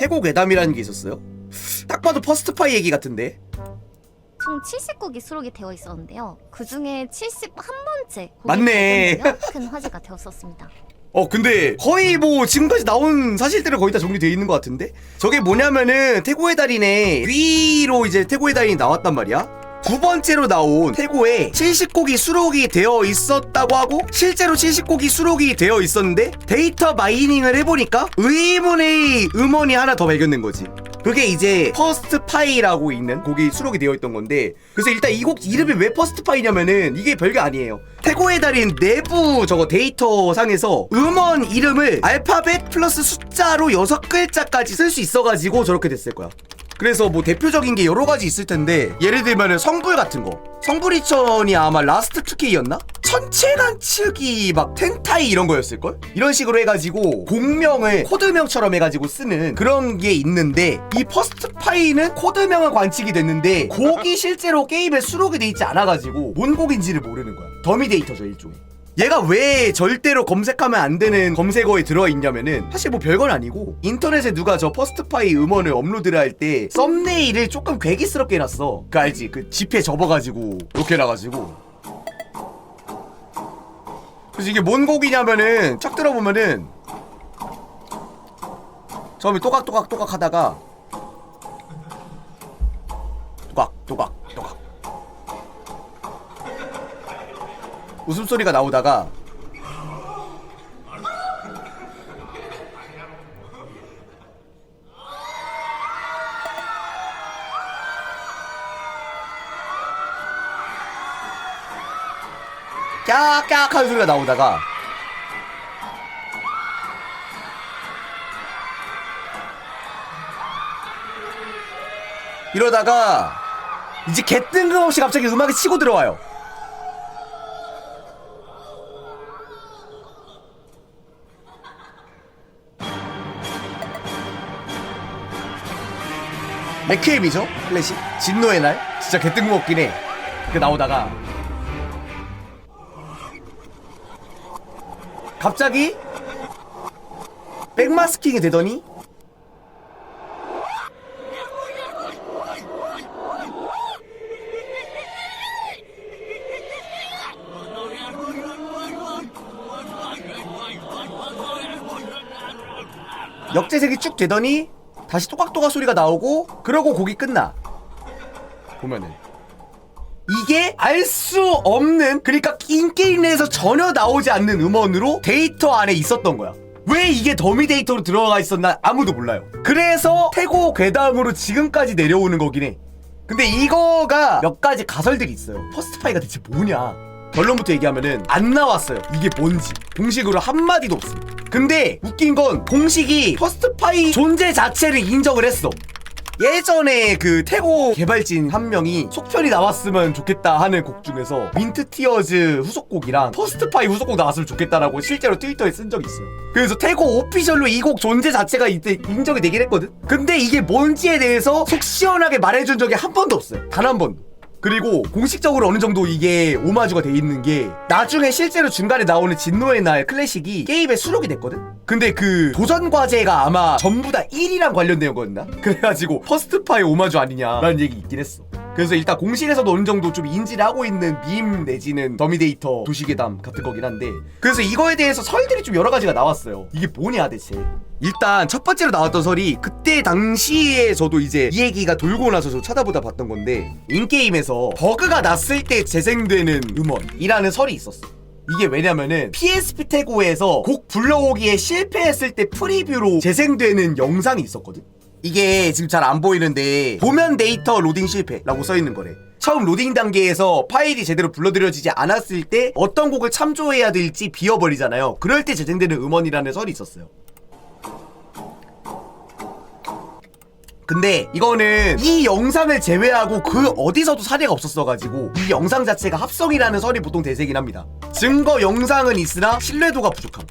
태고 괴담이라는 게 있었어요. 딱 봐도 퍼스트파이 얘기 같은데. 총 70곡이 수록이 되어 있었는데요. 그 중에 71번째 곡이 맞네. 큰 화제가 되었었습니다. 어 근데 거의 뭐 지금까지 나온 사실들은 거의 다 정리되어 있는 것 같은데 저게 뭐냐면은 태고의 달인의 위로 이제 태고의 달인이 나왔단 말이야 두 번째로 나온 태고에 70곡이 수록이 되어 있었다고 하고 실제로 70곡이 수록이 되어 있었는데 데이터 마이닝을 해보니까 의문의 음원이 하나 더 발견된 거지. 그게 이제 퍼스트 파이라고 있는 곡이 수록이 되어 있던 건데 그래서 일단 이 곡 이름이 왜 퍼스트 파이냐면은 이게 별게 아니에요. 태고의 달인 내부 저거 데이터 상에서 음원 이름을 알파벳 플러스 숫자로 여섯 글자까지 쓸 수 있어가지고 저렇게 됐을 거야 그래서 뭐 대표적인 게 여러 가지 있을 텐데 예를 들면은 성불 같은 거 성불이천이 아마 라스트 2K였나? 천체관측이 막 텐타이 이런 거였을걸? 이런 식으로 해가지고 공명을 코드명처럼 해가지고 쓰는 그런 게 있는데 이 퍼스트 파이는 코드명은 관측이 됐는데 곡이 실제로 게임에 수록이 돼 있지 않아가지고 뭔 곡인지를 모르는 거야 더미 데이터죠 일종의 얘가 왜 절대로 검색하면 안 되는 검색어에 들어있냐면은 사실 뭐 별건 아니고 인터넷에 누가 저 퍼스트파이 음원을 업로드를 할 때 썸네일을 조금 괴기스럽게 해놨어. 그 알지? 그 지폐 접어가지고 이렇게 해놔가지고. 그래서 이게 뭔 곡이냐면은 쫙 들어보면은 처음에 또각또각 또각 하다가 또각 또각 웃음소리가 나오다가 깍깍 하는 소리가 나오다가 이러다가 이제 개 뜬금없이 갑자기 음악이 치고 들어와요 맥케임이죠? 클래식? 진노의 날? 진짜 개뜬금없긴 해. 이렇게 나오다가. 갑자기? 백마스킹이 되더니? 역재색이 쭉 되더니 다시 또각또각 소리가 나오고 그러고 곡이 끝나. 보면은. 이게 알 수 없는 그러니까 인게임 내에서 전혀 나오지 않는 음원으로 데이터 안에 있었던 거야. 왜 이게 더미 데이터로 들어가 있었나 아무도 몰라요. 그래서 태고 괴담으로 지금까지 내려오는 거긴 해. 근데 이거가 몇 가지 가설들이 있어요. 퍼스트파이가 대체 뭐냐 결론부터 얘기하면은 안 나왔어요 이게 뭔지 공식으로 한마디도 없습니다 근데 웃긴 건 공식이 퍼스트파이 존재 자체를 인정을 했어 예전에 그 태고 개발진 한 명이 속편이 나왔으면 좋겠다 하는 곡 중에서 민트 티어즈 후속곡이랑 퍼스트파이 후속곡 나왔으면 좋겠다라고 실제로 트위터에 쓴 적이 있어요. 그래서 태고 오피셜로 이 곡 존재 자체가 이때 인정이 되긴 했거든. 근데 이게 뭔지에 대해서 속 시원하게 말해준 적이 한 번도 없어요. 단 한 번도. 그리고 공식적으로 어느 정도 이게 오마주가 돼 있는 게 나중에 실제로 중간에 나오는 진노의 날 클래식이 게임에 수록이 됐거든? 근데 그 도전 과제가 아마 전부 다 1이랑 관련된 거였나? 그래가지고 퍼스트파이 오마주 아니냐라는 얘기 있긴 했어. 그래서 일단 공식에서도 어느 정도 좀 인지를 하고 있는 밈 내지는 더미데이터 도시계담 같은 거긴 한데 그래서 이거에 대해서 설들이 좀 여러 가지가 나왔어요. 이게 뭐냐 대체. 일단 첫 번째로 나왔던 설이 그때 당시에 저도 이제 이 얘기가 돌고 나서 저 찾아보다 봤던 건데 인게임에서 버그가 났을 때 재생되는 음원이라는 설이 있었어. 이게 왜냐면은 PSP 태고에서 곡 불러오기에 실패했을 때 프리뷰로 재생되는 영상이 있었거든. 이게 지금 잘 안 보이는데 보면 데이터 로딩 실패라고 써 있는 거래. 처음 로딩 단계에서 파일이 제대로 불러들여지지 않았을 때 어떤 곡을 참조해야 될지 비워버리잖아요. 그럴 때 재생되는 음원이라는 설이 있었어요. 근데 이거는 이 영상을 제외하고 그 어디서도 사례가 없었어가지고 이 영상 자체가 합성이라는 설이 보통 대세긴 합니다. 증거 영상은 있으나 신뢰도가 부족함.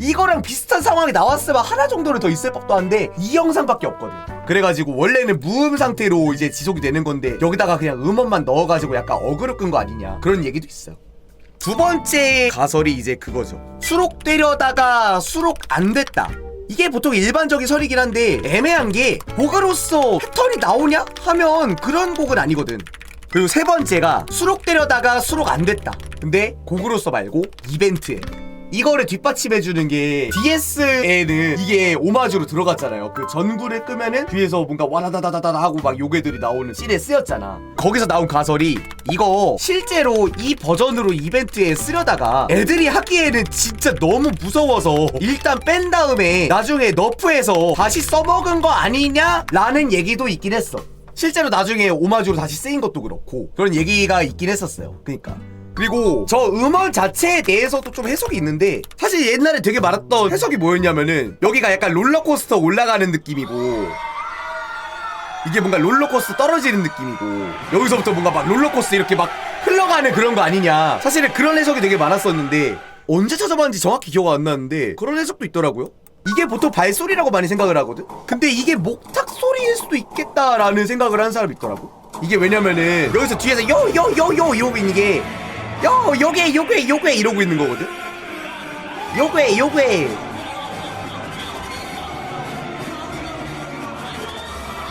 이거랑 비슷한 상황이 나왔으면 하나 정도는 더 있을 법도 한데 이 영상밖에 없거든. 그래가지고 원래는 무음 상태로 이제 지속이 되는 건데 여기다가 그냥 음원만 넣어가지고 약간 어그로 끈 거 아니냐 그런 얘기도 있어요. 두 번째 가설이 이제 그거죠. 수록되려다가 수록 안 됐다. 이게 보통 일반적인 설이긴 한데 애매한 게 곡으로서 패턴이 나오냐 하면 그런 곡은 아니거든. 그리고 세 번째가 수록되려다가 수록 안 됐다. 근데 곡으로서 말고 이벤트에 이거를 뒷받침해 주는 게 DS에는 이게 오마주로 들어갔잖아요. 그 전구를 끄면은 뒤에서 뭔가 와다다다다다 하고 막 요괴들이 나오는 씬에 쓰였잖아. 거기서 나온 가설이 이거 실제로 이 버전으로 이벤트에 쓰려다가 애들이 하기에는 진짜 너무 무서워서 일단 뺀 다음에 나중에 너프해서 다시 써먹은 거 아니냐라는 얘기도 있긴 했어. 실제로 나중에 오마주로 다시 쓰인 것도 그렇고 그런 얘기가 있긴 했었어요. 그러니까. 그리고 저 음원 자체에 대해서도 좀 해석이 있는데 사실 옛날에 되게 많았던 해석이 뭐였냐면은 여기가 약간 롤러코스터 올라가는 느낌이고 이게 뭔가 롤러코스터 떨어지는 느낌이고 여기서부터 뭔가 막 롤러코스터 이렇게 막 흘러가는 그런 거 아니냐. 사실은 그런 해석이 되게 많았었는데 언제 찾아봤는지 정확히 기억 안 나는데 그런 해석도 있더라고요. 이게 보통 발소리라고 많이 생각을 하거든? 근데 이게 목탁 소리일 수도 있겠다라는 생각을 하는 사람이 있더라고. 이게 왜냐면은 여기서 뒤에서 요 요 요요 이러고 있는 게 요 요괴 요괴 요괴 이러고 있는 거거든? 요괴 요괴.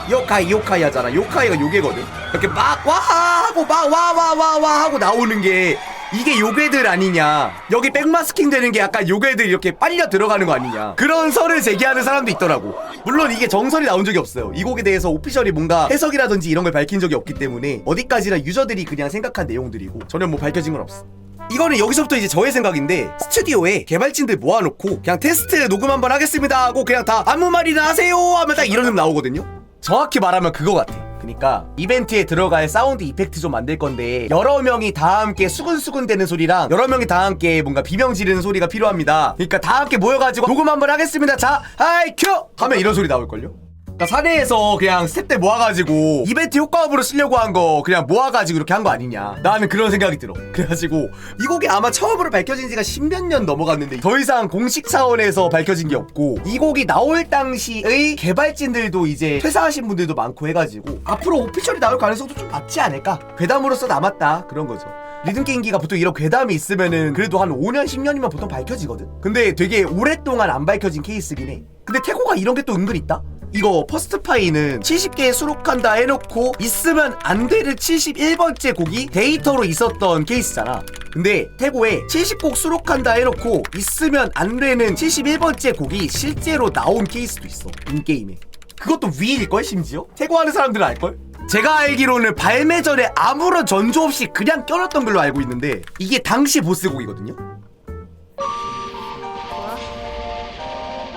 요카이 요카이 하잖아. 요카이가 요괴거든? 이렇게 막 와 하고 막 와 와 와 와 하고 나오는 게 이게 요괴들 아니냐. 여기 백마스킹 되는 게 약간 요괴들 이렇게 빨려 들어가는 거 아니냐. 그런 설을 제기하는 사람도 있더라고. 물론 이게 정설이 나온 적이 없어요. 이 곡에 대해서 오피셜이 뭔가 해석이라든지 이런 걸 밝힌 적이 없기 때문에 어디까지나 유저들이 그냥 생각한 내용들이고 전혀 뭐 밝혀진 건 없어. 이거는 여기서부터 이제 저의 생각인데 스튜디오에 개발진들 모아놓고 그냥 테스트 녹음 한번 하겠습니다 하고 그냥 다 아무 말이나 하세요 하면 딱 이런 음 나오거든요. 정확히 말하면 그거 같아 그니까 이벤트에 들어갈 사운드 이펙트 좀 만들 건데 여러 명이 다 함께 수근수근 되는 소리랑 여러 명이 다 함께 뭔가 비명 지르는 소리가 필요합니다. 그러니까 다 함께 모여가지고 녹음 한번 하겠습니다. 자 하이 큐! 하면 이런 소리 나올걸요 그러니까 사내에서 그냥 스텝들 모아가지고 이벤트 효과음으로 쓰려고 한 거 그냥 모아가지고 이렇게 한 거 아니냐. 나는 그런 생각이 들어. 그래가지고 이 곡이 아마 처음으로 밝혀진 지가 십몇 년 넘어갔는데 더 이상 공식 차원에서 밝혀진 게 없고 이 곡이 나올 당시의 개발진들도 이제 퇴사하신 분들도 많고 해가지고 앞으로 오피셜이 나올 가능성도 좀 낮지 않을까? 괴담으로서 남았다. 그런 거죠. 리듬 게임기가 보통 이런 괴담이 있으면은 그래도 한 5년 10년이면 보통 밝혀지거든. 근데 되게 오랫동안 안 밝혀진 케이스긴 해. 근데 태고가 이런 게 또 은근 있다 이거 퍼스트 파이는 70개 수록한다 해놓고 있으면 안 되는 71번째 곡이 데이터로 있었던 케이스잖아. 근데 태고에 70곡 수록한다 해놓고 있으면 안 되는 71번째 곡이 실제로 나온 케이스도 있어. 인게임에. 그것도 위일걸 심지어? 태고 하는 사람들은 알걸? 제가 알기로는 발매 전에 아무런 전조 없이 그냥 껴놨던 걸로 알고 있는데 이게 당시 보스곡이거든요?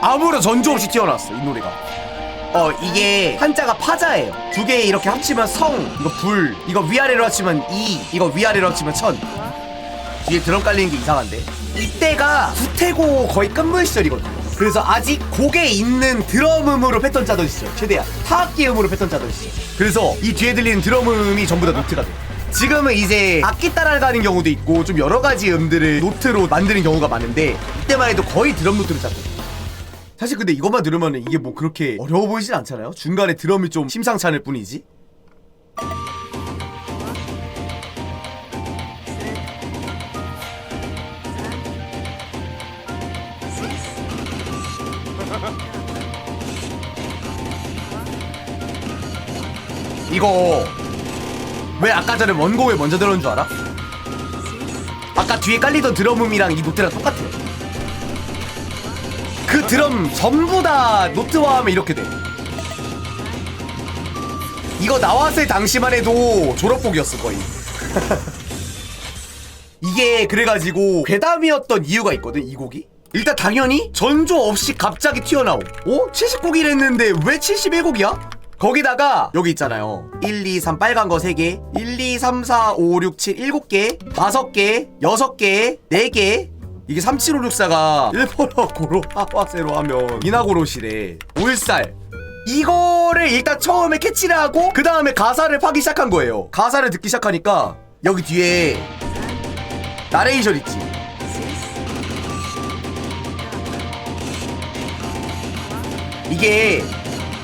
아무런 전조 없이 튀어나왔어 이 노래가 어 이게 한자가 파자예요. 두 개 이렇게 합치면 성 이거 불 이거 위아래로 합치면 이 이거 위아래로 합치면 천. 뒤에 드럼 깔리는 게 이상한데? 이때가 구태고 거의 끝물 시절이거든요. 그래서 아직 곡에 있는 드럼 음으로 패턴 짜던 시절 최대한. 타악기 음으로 패턴 짜던 시절. 그래서 이 뒤에 들리는 드럼 음이 전부 다 노트가 돼 지금은 이제 악기 따라가는 경우도 있고 좀 여러 가지 음들을 노트로 만드는 경우가 많은데 이때만 해도 거의 드럼 노트를 짰거든요 사실 근데 이것만 들으면 이게 뭐 그렇게 어려워 보이진 않잖아요? 중간에 드럼이 좀 심상치 않을 뿐이지? 이거 왜 아까 전에 원곡에 먼저 들어온 줄 알아? 아까 뒤에 깔리던 드럼음이랑 이 노트랑 똑같아요 그 드럼 전부 다 노트화 하면 이렇게 돼. 이거 나왔을 당시만 해도 졸업곡이었어 거의. 이게 그래가지고 괴담이었던 이유가 있거든 이 곡이. 일단 당연히 전조 없이 갑자기 튀어나오. 어? 70곡이랬는데 왜 71곡이야? 거기다가 여기 있잖아요. 1, 2, 3 빨간 거 3개, 1, 2, 3, 4, 5, 6, 7, 7개, 5개, 6개, 4개, 이게 37564가 일본어 고로 하와세로 하면 이나고로시래. 5일살. 이거를 일단 처음에 캐치를 하고 그 다음에 가사를 파기 시작한 거예요. 가사를 듣기 시작하니까 여기 뒤에 나레이션 있지. 이게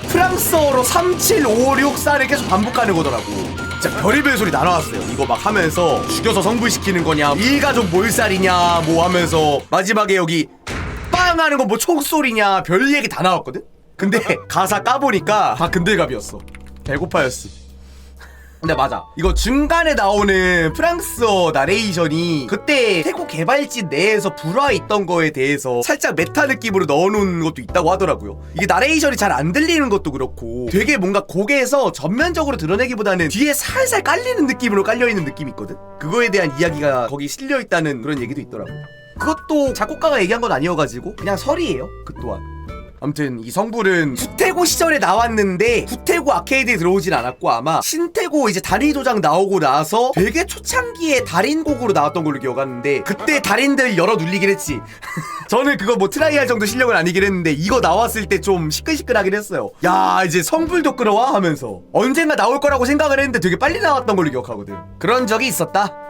프랑스어로 3756살을 계속 반복하는 거더라고 진짜 별의별 소리 다 나왔어요. 이거 막 하면서 죽여서 성불시키는 거냐 일가족 몰살이냐 뭐 하면서 마지막에 여기 빵 등장하는 건뭐 총소리냐 별 얘기 다 나왔거든? 근데 가사 까보니까 다 근들갑이었어. 배고파였어 근데 맞아. 이거 중간에 나오는 프랑스어 나레이션이 그때 태국 개발진 내에서 불화 있던 거에 대해서 살짝 메타 느낌으로 넣어놓은 것도 있다고 하더라고요. 이게 나레이션이 잘 안 들리는 것도 그렇고 되게 뭔가 곡에서 전면적으로 드러내기보다는 뒤에 살살 깔리는 느낌으로 깔려있는 느낌이 있거든? 그거에 대한 이야기가 거기 실려있다는 그런 얘기도 있더라고 그것도 작곡가가 얘기한 건 아니어가지고 그냥 설이에요 그 또한 아무튼 이 성불은 구태고 시절에 나왔는데 구태고 아케이드에 들어오진 않았고 아마 신태고 이제 달인 도장 나오고 나서 되게 초창기에 달인곡으로 나왔던 걸로 기억하는데 그때 달인들 열어 눌리긴 했지. 저는 그거 뭐 트라이할 정도 실력은 아니긴 했는데 이거 나왔을 때 좀 시끌시끌하긴 했어요. 야 이제 성불도 끌어와 하면서 언젠가 나올 거라고 생각을 했는데 되게 빨리 나왔던 걸로 기억하거든. 그런 적이 있었다